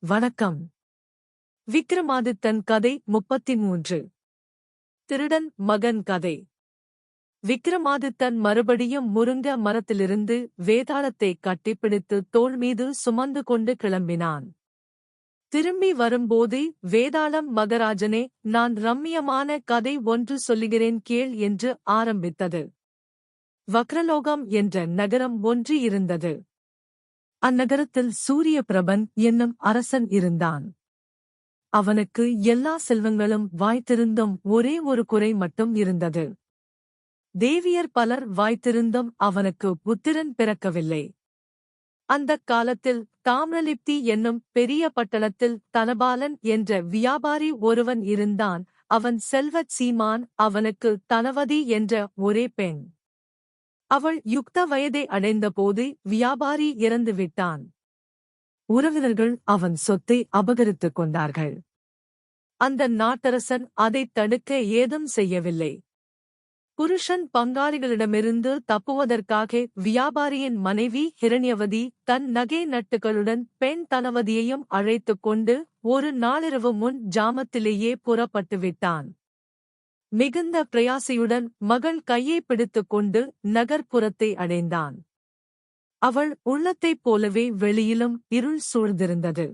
வணக்கம். விக்ரமாதித்தன் கதை முப்பத்தி மூன்று திருடன் மகன் கதை. விக்ரமாதித்தன் மறுபடியும் முருங்க மரத்திலிருந்து வேதாளத்தை கட்டிப்பிடித்து தோள் மீது சுமந்து கொண்டு கிளம்பினான். திரும்பி வரும்போது வேதாளம் மகராஜனே நான் ரம்மியமான கதை ஒன்று சொல்லுகிறேன் கேள் என்று ஆரம்பித்தது. வக்ரலோகம் என்ற நகரம் ஒன்று இருந்தது. அந்நகரத்தில் சூரிய பிரபன் என்னும் அரசன் இருந்தான். அவனுக்கு எல்லா செல்வங்களும் வாய்த்திருந்தும் ஒரே ஒரு குறை மட்டும் இருந்தது. தேவியர் பலர் வாய்த்திருந்தும் அவனுக்கு புத்திரன் பிறக்கவில்லை. அந்தக் காலத்தில் தாமிரலிப்தி என்னும் பெரிய பட்டணத்தில் தனபாலன் என்ற வியாபாரி ஒருவன் இருந்தான். அவன் செல்வச் சீமான் அவனுக்கு தனவதி என்ற ஒரே பெண். அவள் யுக்த வயதை அடைந்தபோது வியாபாரி இறந்து விட்டான். உறவினர்கள் அவன் சொத்தை அபகரித்துக் கொண்டார்கள். அந்த நாட்டரசன் அதைத் தடுக்க ஏதும் செய்யவில்லை. புருஷன் பங்காளிகளிடமிருந்து தப்புவதற்காக வியாபாரியின் மனைவி ஹிரண்யவதி தன் நகை நட்டுகளுடன் பெண் தனவதியையும் அழைத்துக் கொண்டு ஒரு நாளிரவு முன் ஜாமத்திலேயே புறப்பட்டு விட்டான். மிகுந்த பிரயாசையுடன் மகள் கையை பிடித்துக் கொண்டு நகர்ப்புறத்தை அடைந்தான். அவள் உள்ளத்தைப் போலவே வெளியிலும் இருள் சூழ்ந்திருந்தது.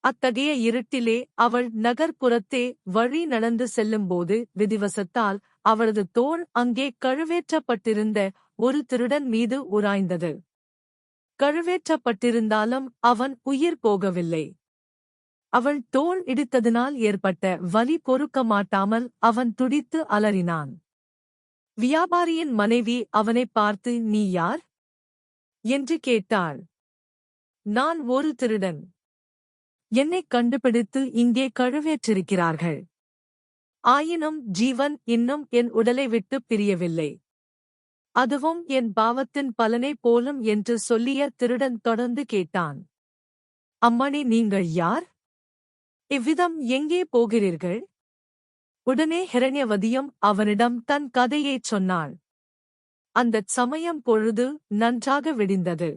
அத்தகைய இருட்டிலே அவள் நகர்ப்புறத்தே வழி நடந்து செல்லும்போது விதிவசத்தால் அவளது தோள் அங்கே கழுவேற்றப்பட்டிருந்த ஒரு திருடன் மீது உராய்ந்தது. கழுவேற்றப்பட்டிருந்தாலும் அவன் உயிர் போகவில்லை. அவள் தோள் இடித்ததினால் ஏற்பட்ட வலி பொறுக்க மாட்டாமல் அவன் துடித்து அலறினான். வியாபாரியின் மனைவி அவனைப் பார்த்து நீ யார்? என்று கேட்டாள். நான் ஒரு திருடன். என்னைக் கண்டுபிடித்து இங்கே கழுவேற்றிருக்கிறார்கள். ஆயினும் ஜீவன் இன்னும் என் உடலை விட்டு பிரியவில்லை. அதுவும் என் பாவத்தின் பலனை போலும் என்று சொல்லிய திருடன் தொடர்ந்து கேட்டான். அம்மணி நீங்கள் யார்? இவ்விதம் எங்கே போகிறீர்கள்? உடனே ஹிரண்யவதியும் அவனிடம் தன் கதையைச் சொன்னாள். அந்தச் சமயம் பொழுது நன்றாக விடிந்தது.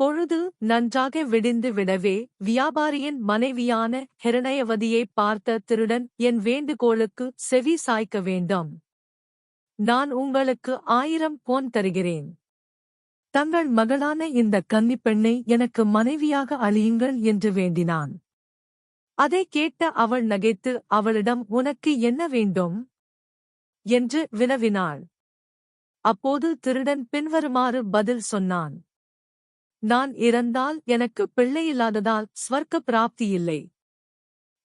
பொழுது நன்றாக விடிந்து விடவே வியாபாரியின் மனைவியான ஹிரணயவதியை பார்த்த திருடன் என் வேண்டுகோளுக்கு செவி சாய்க்க வேண்டும். நான் உங்களுக்கு ஆயிரம் போன் தருகிறேன். தங்கள் மகளான இந்த கன்னிப்பெண்ணை எனக்கு மனைவியாக அழியுங்கள் என்று வேண்டினான். அதை கேட்ட அவள் நகைத்து அவளிடம் உனக்கு என்ன வேண்டும் என்று வினவினாள். அப்போது திருடன் பின்வருமாறு பதில் சொன்னான். நான் இறந்தால் எனக்கு பிள்ளையில்லாததால் ஸ்வர்க்க பிராப்தி இல்லை.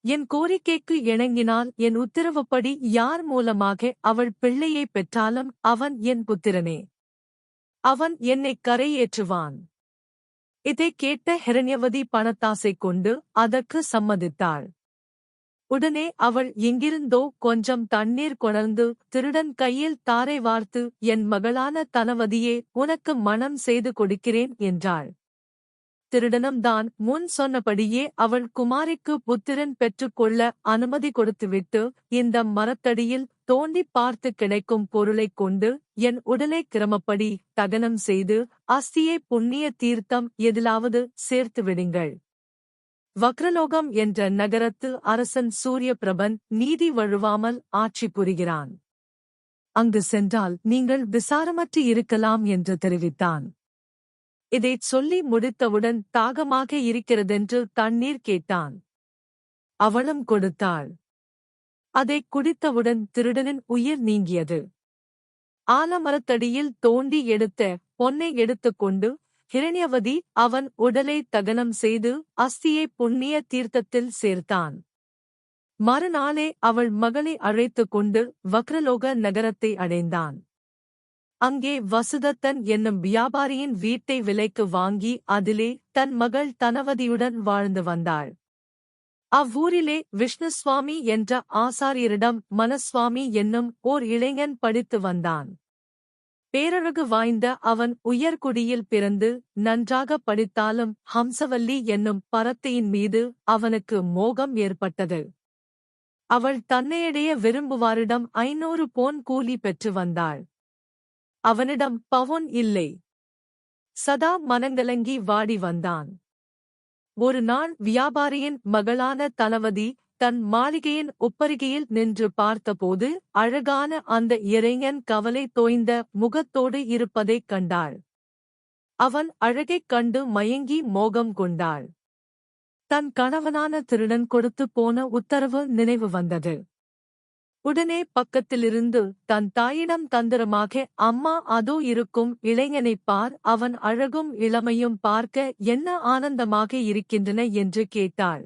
என் கோரிக்கைக்கு இணங்கினால் என் உத்தரவுப்படி யார் மூலமாக அவள் பிள்ளையை பெற்றாலும் அவன் என் புத்திரனே. அவன் என்னைக் கரையேற்றுவான். இதைக் கேட்ட ஹிரண்யவதி பணத்தாசை கொண்டு அதற்கு சம்மதித்தாள். உடனே அவள் எங்கிருந்தோ கொஞ்சம் தண்ணீர் கொணர்ந்து திருடன் கையில் தாரை வார்த்து என் மகளான தனவதியே உனக்கு மனம் செய்து கொடுக்கிறேன் என்றாள். திருடனம்தான். முன் சொன்னபடியே அவள் குமாரிக்கு புத்திரன் பெற்றுக்கொள்ள அனுமதி கொடுத்துவிட்டு இந்த மரத்தடியில் தோண்டி பார்த்து கிடைக்கும் பொருளைக் கொண்டு என் உடலை கிரமப்படி தகனம் செய்து அஸ்தியை புண்ணிய தீர்த்தம் எதிலாவது சேர்த்து விடுங்கள். வக்ரலோகம் என்ற நகரத்து அரசன் சூரிய பிரபன் நீதி வழுவாமல் ஆட்சி புரிகிறான். அங்கு சென்றால் நீங்கள் விசாரமற்று இருக்கலாம் என்று தெரிவித்தான். இதைச் சொல்லி முடித்தவுடன் தாகமாக இருக்கிறதென்று தண்ணீர் கேட்டான். அவளும் கொடுத்தாள். அதைக் குடித்தவுடன் திருடனின் உயிர் நீங்கியது. ஆலமரத்தடியில் தோண்டி எடுத்த பொன்னை எடுத்துக்கொண்டு ஹிரண்யவதி அவன் உடலை தகனம் செய்து அஸ்தியை புண்ணிய தீர்த்தத்தில் சேர்த்தான். மறுநாளே அவள் மகளை அழைத்துக் கொண்டு வக்ரலோக நகரத்தை அடைந்தான். அங்கே வசுதத்தன் என்னும் வியாபாரியின் வீட்டை விலைக்கு வாங்கி அதிலே தன் மகள் தனவதியுடன் வாழ்ந்து வந்தாள். அவ்வூரிலே விஷ்ணுசுவாமி என்ற ஆசாரியரிடம் மனசுவாமி என்னும் ஓர் இளைஞன் படித்து வந்தான். பேரழகு வாய்ந்த அவன் உயர்குடியில் பிறந்து நன்றாக படித்தாலும் ஹம்சவல்லி என்னும் பரத்தையின் மீது அவனுக்கு மோகம் ஏற்பட்டது. அவள் தன்னையடைய விரும்புவாரிடம் ஐநூறு போன் கூலி பெற்று வந்தாள். அவனிடம் பவுன் இல்லை. சதா மனங்கலங்கி வாடி வந்தான். ஒரு நாள் வியாபாரியின் மகளான தனவதி தன் மாளிகையின் உப்பரிகையில் நின்று பார்த்தபோது அழகான அந்த இளைஞன் கவலை தோய்ந்த முகத்தோடு இருப்பதைக் கண்டாள். அவன் அழகைக் கண்டு மயங்கி மோகம் கொண்டாள். தன் கணவனான திருடன் கொடுத்து போன உத்தரவு நினைவு வந்தது. உடனே பக்கத்திலிருந்து தன் தாயிடம் தந்திரமாக அம்மா அதோ இருக்கும் இளைஞனைப் பார் அவன் அழகும் இளமையும் பார்க்க என்ன ஆனந்தமாக இருக்கின்றன என்று கேட்டாள்.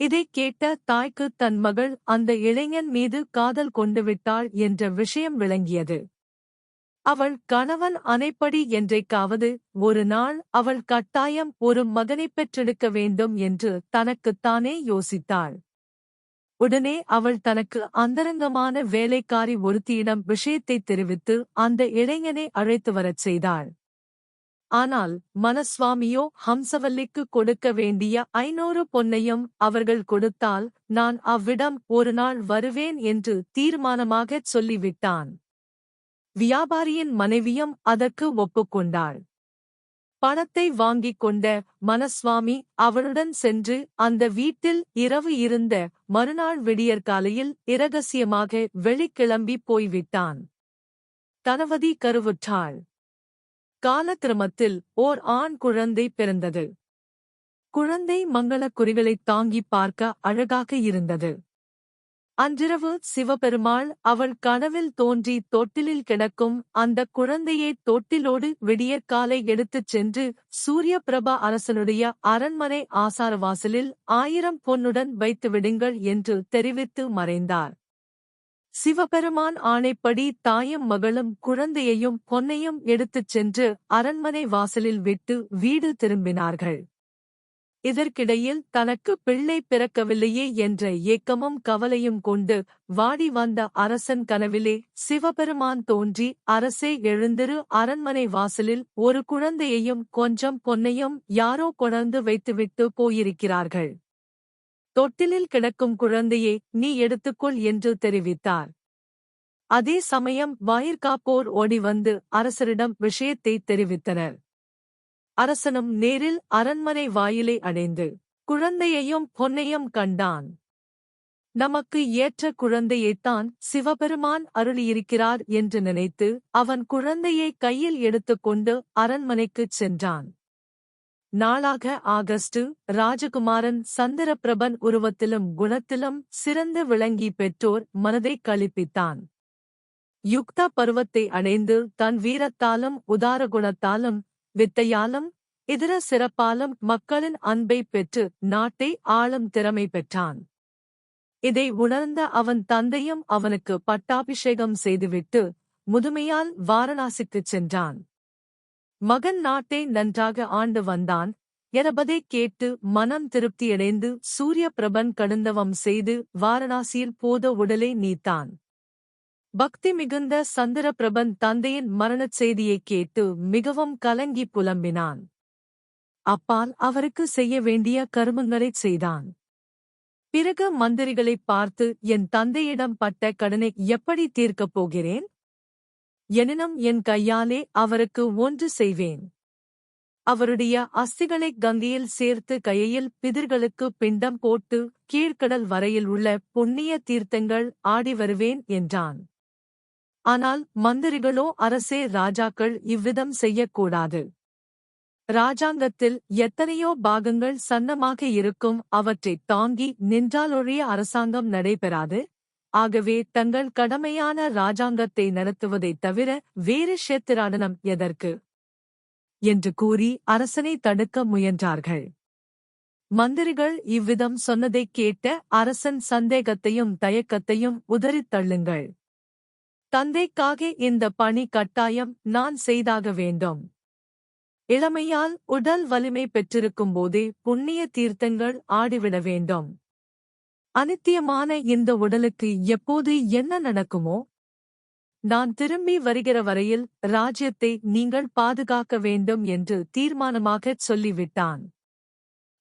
இதைக் கேட்ட தாய்க்கு தன் மகள் அந்த இளைஞன் மீது காதல் கொண்டுவிட்டாள் என்ற விஷயம் விளங்கியது. அவள் கணவன் அனைப்படி என்றைக்காவது ஒரு நாள் அவள் கட்டாயம் ஒரு மகனைப் பெற்றெடுக்க வேண்டும் என்று தனக்குத்தானே யோசித்தாள். உடனே அவள் தனக்கு அந்தரங்கமான வேலைக்காரி ஒருத்தியிடம் விஷயத்தைத் தெரிவித்து அந்த இளைஞனை அழைத்து வரச் செய்தாள். ஆனால் மனஸ்வாமியோ ஹம்சவல்லிக்கு கொடுக்க வேண்டிய ஐநூறு பொன்னையும் அவர்கள் கொடுத்தால் நான் அவ்விடம் ஒரு நாள் வருவேன் என்று தீர்மானமாகச் சொல்லிவிட்டான். வியாபாரியின் மனைவியும் அதற்கு ஒப்புக்கொண்டாள். பணத்தை வாங்கிக் கொண்ட மனஸ்வாமி அவளுடன் சென்று அந்த வீட்டில் இரவு இருந்த மறுநாள் விடியற்காலையில் இரகசியமாக வெளிக்கிளம்பி போய்விட்டான். தனவதி கருவுற்றாள். காலக்கிரமத்தில் ஓர் ஆண் குழந்தை பிறந்தது. குழந்தை மங்களக் குறிகளைத் தாங்கிப் பார்க்க அழகாக இருந்தது. அன்றிரவு சிவபெருமாள் அவள் கனவில் தோன்றி தொட்டிலில் கிடக்கும் அந்த குழந்தையை தொட்டிலோடு விடியற்காலை எடுத்துச் சென்று சூரிய பிரபா அரசனுடைய அரண்மனை ஆசாரவாசலில் ஆயிரம் பொன்னுடன் வைத்து விடுங்கள் என்று தெரிவித்து மறைந்தார். சிவபெருமான் ஆணைப்படி தாயும் மகளும் குழந்தையையும் பொன்னையும் எடுத்துச் சென்று அரண்மனை வாசலில் விட்டு வீடு திரும்பினார்கள். இதற்கிடையில் தனக்கு பிள்ளை பிறக்கவில்லையே என்ற ஏக்கமும் கவலையும் கொண்டு வாடி வந்த அரசன் கனவிலே சிவபெருமான் தோன்றி அரசே எழுந்திரு அரண்மனை வாசலில் ஒரு குழந்தையையும் கொஞ்சம் பொன்னையும் யாரோ கொணர்ந்து வைத்துவிட்டு போயிருக்கிறார்கள். தொட்டிலில் கிடக்கும் குழந்தையை நீ எடுத்துக்கொள் என்று தெரிவித்தார். அதே சமயம் வாயிற்காப்போர் ஓடி வந்து அரசரிடம் விஷயத்தை தெரிவித்தனர். அரசனும் நேரில் அரண்மனை வாயிலை அடைந்து குழந்தையையும் பொன்னையும் கண்டான். நமக்கு ஏற்ற குழந்தையைத்தான் சிவபெருமான் அருளியிருக்கிறார் என்று நினைத்து அவன் குழந்தையை கையில் எடுத்துக்கொண்டு அரண்மனைக்குச் சென்றான். நாளாக ஆகஸ்டு ராஜகுமாரன் சந்திரபிரபன் உருவத்திலும் குணத்திலும் சிறந்து விளங்கி பெற்றோர் மனதைக் கழிப்பித்தான். யுக்த பருவத்தை அடைந்து தன் வீரத்தாலும் உதார குணத்தாலும் வித்தையாலும் இதர சிறப்பாலும் மக்களின் அன்பை பெற்று நாட்டை ஆளும் திறமை பெற்றான். இதை உணர்ந்த அவன் தந்தையும் அவனுக்கு பட்டாபிஷேகம் செய்துவிட்டு முதுமையால் வாரணாசிக்குச் சென்றான். மகன் நாட்டை நன்றாக ஆண்டு வந்தான். எனபதை கேட்டு மனம் திருப்தியடைந்து சூரிய பிரபன் கடுந்தவம் செய்து வாரணாசியில் போத உடலை நீத்தான். பக்தி மிகுந்த சந்திரபிரபன் தந்தையின் மரணச் செய்தியைக் கேட்டு மிகவும் கலங்கி புலம்பினான். அப்பால் அவருக்கு செய்ய வேண்டிய கருமங்களைச் செய்தான். பிறகு மந்திரிகளைப் பார்த்து என் தந்தையிடம் பட்ட கடனை எப்படி தீர்க்கப் போகிறேன்? எனினும் என் கையாலே அவருக்கு ஒன்று செய்வேன். அவருடைய அஸ்திகளை கங்கையில் சேர்த்து கையில் பிதிர்களுக்கு பிண்டம் போட்டு கீழ்க்கடல் வரையில் உள்ள புண்ணிய தீர்த்தங்கள் ஆடி வருவேன் என்றான். ஆனால் மந்திரிகளோ அரசே ராஜாக்கள் இவ்விதம் செய்யக்கூடாது. ராஜாங்கத்தில் எத்தனையோ பாகங்கள் சன்னமாக இருக்கும் அவற்றைத் தாங்கி நின்றாலொழிய அரசாங்கம் நடைபெறாது. ஆகவே தங்கள் கடமையான ராஜாங்கத்தை நடத்துவதைத் தவிர வேறு ஷேத்திராடனம் எதற்கு? என்று கூறி அரசனை தடுக்க முயன்றார்கள். மந்திரிகள் இவ்விதம் சொன்னதைக் கேட்ட அரசன் சந்தேகத்தையும் தயக்கத்தையும் உதறித் தள்ளுங்கள். தந்தைக்காக இந்த பணி கட்டாயம் நான் செய்தாக வேண்டும். இளமையால் உடல் வலிமை பெற்றிருக்கும் போதே புண்ணிய தீர்த்தங்கள் ஆடிவிட வேண்டும். அனித்தியமான இந்த உடலுக்கு எப்போது என்ன நடக்குமோ? நான் திரும்பி வருகிற வரையில் ராஜ்யத்தை நீங்கள் பாதுகாக்க வேண்டும் என்று தீர்மானமாகச் சொல்லிவிட்டான்.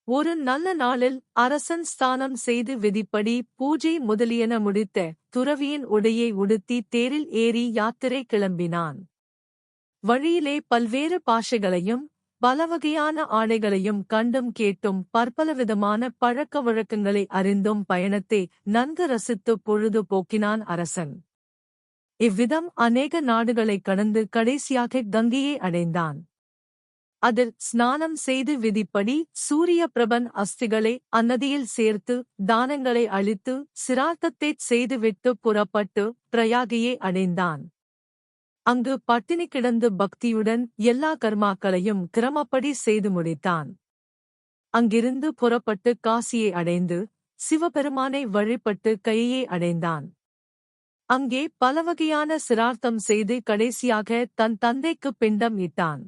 ஒரு நல்ல நாளில் அரசன் ஸ்தானம் செய்து விதிப்படி பூஜை முதலியன முடித்த துறவியின் உடையை உடுத்தி தேரில் ஏறி யாத்திரை கிளம்பினான். வழியிலே பல்வேறு பாஷைகளையும் பலவகையான ஆடைகளையும் கண்டும் கேட்டும் பற்பலவிதமான பழக்க வழக்கங்களை அறிந்தும் பயணத்தை நன்கு ரசித்து பொழுது போக்கினான் அரசன். இவ்விதம் அநேக நாடுகளைக் கடந்து கடைசியாக கங்கையை அடைந்தான். அதில் ஸ்நானம் செய்து விதிப்படி சூரிய பிரபன் அஸ்திகளை அந்நதியில் சேர்த்து தானங்களை அளித்து சிரார்த்தத்தைச் செய்துவிட்டு புறப்பட்டு பிரயாகியை அடைந்தான். அங்கு பட்டினி கிடந்து பக்தியுடன் எல்லா கர்மாக்களையும் கிரமப்படி செய்து முடித்தான். அங்கிருந்து புறப்பட்டு காசியை அடைந்து சிவபெருமானை வழிபட்டு கையை அடைந்தான். அங்கே பலவகையான சிரார்த்தம் செய்து கடைசியாக தன் தந்தைக்கு பிண்டம் இட்டான்.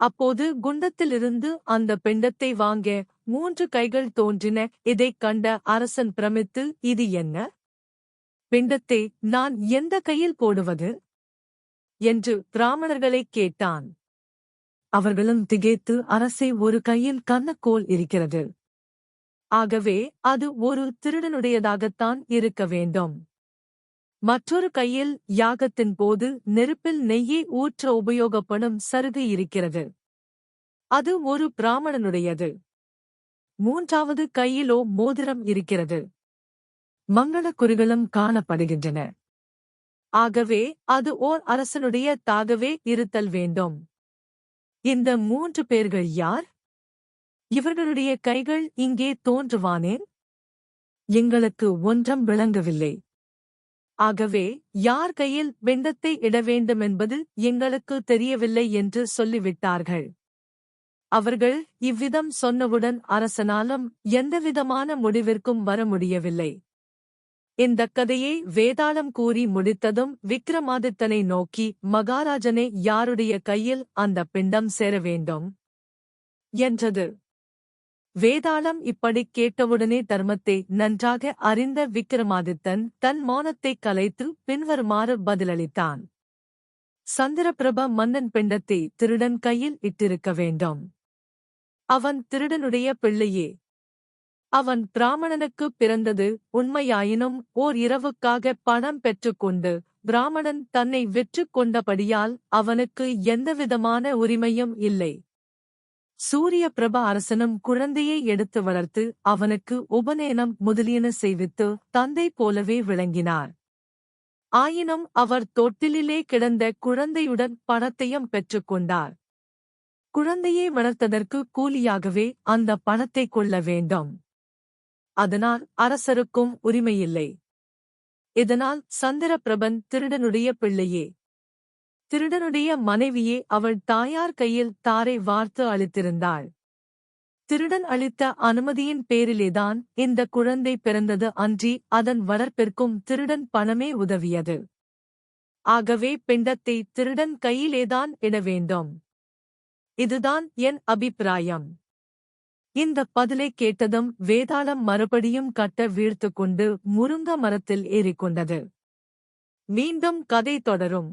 அப்போது குண்டத்திலிருந்து அந்த பிண்டத்தை வாங்க மூன்று கைகள் தோன்றின. இதைக் கண்ட அரசன் பிரமித்து இது என்ன? பிண்டத்தை நான் எந்த கையில் போடுவது? என்று பிராமணர்களைக் கேட்டான். அவர்களும் திகைத்து அரசை ஒரு கையில் கன்னக்கோல் இருக்கிறது. ஆகவே அது ஒரு திருடனுடையதாகத்தான் இருக்க வேண்டும். மற்றொரு கையில் யாகத்தின் போது நெருப்பில் நெய்யை ஊற்ற உபயோகப்படும் சருகு இருக்கிறது. அது ஒரு பிராமணனுடையது. மூன்றாவது கையிலோ மோதிரம் இருக்கிறது. மங்களக் குறிகளும் காணப்படுகின்றன. ஆகவே அது ஓர் அரசனுடைய தாகவே இருத்தல் வேண்டும். இந்த மூன்று பேர்கள் யார்? இவர்களுடைய கைகள் இங்கே தோன்றுவானேன் எங்களுக்கு ஒன்றம் விளங்கவில்லை. ஆகவே யார் கையில் வெண்டத்தை இட வேண்டுமென்பது எங்களுக்கு தெரியவில்லை என்று சொல்லிவிட்டார்கள். அவர்கள் இவ்விதம் சொன்னவுடன் அரசனாலும் எந்தவிதமான முடிவிற்கும் வர முடியவில்லை. இந்த கதையை வேதாளம் கூறி முடித்ததும் விக்ரமாதித்தனை நோக்கி மகாராஜனே யாருடைய கையில் அந்த பிண்டம் சேர வேண்டும்? என்றது. வேதாளம் இப்படிக் கேட்டவுடனே தர்மத்தை நன்றாக அறிந்த விக்ரமாதித்தன் தன் மௌனத்தை கலைத்து பின்வருமாறு பதிலளித்தான். சந்திரபிரப மன்னன் பிண்டத்தை திருடன் கையில் இட்டிருக்க வேண்டும். அவன் திருடனுடைய பிள்ளையே. அவன் பிராமணனுக்குப் பிறந்தது உண்மையாயினும் ஓர் இரவுக்காக பணம் பெற்றுக்கொண்டு பிராமணன் தன்னை வெற்றுக் கொண்டபடியால் அவனுக்கு எந்தவிதமான உரிமையும் இல்லை. சூரிய பிரப அரசனும் குழந்தையை எடுத்து வளர்த்து அவனுக்கு உபநயனம் முதலியன செய்வித்து தந்தை போலவே விளங்கினார். ஆயினும் அவர் தொட்டிலிலே கிடந்த குழந்தையுடன் பணத்தையும் பெற்றுக்கொண்டார் குழந்தையை வளர்த்ததற்கு கூலியாகவே அந்த பணத்தை கொள்ள வேண்டும். அதனால் அரசருக்கும் உரிமையில்லை. இதனால் சந்திரபிரபன் திருடனுடைய பிள்ளையே திருடனுடைய மனைவியே அவள் தாயார் கையில் தாரை வார்த்து அளித்திருந்தாள். திருடன் அளித்த அனுமதியின் பேரிலேதான் இந்த குழந்தை பிறந்தது அன்றி அதன் வளர்ப்பிற்கும் திருடன் பணமே உதவியது. ஆகவே பிண்டத்தை திருடன் கையிலேதான் இட வேண்டும். இதுதான் என் அபிப்பிராயம். இந்த பதிலை கேட்டதும் வேதாளம் மறுபடியும் கட்ட வீழ்த்து கொண்டு முருங்க மரத்தில் ஏறிக்கொண்டது. மீண்டும் கதை தொடரும்.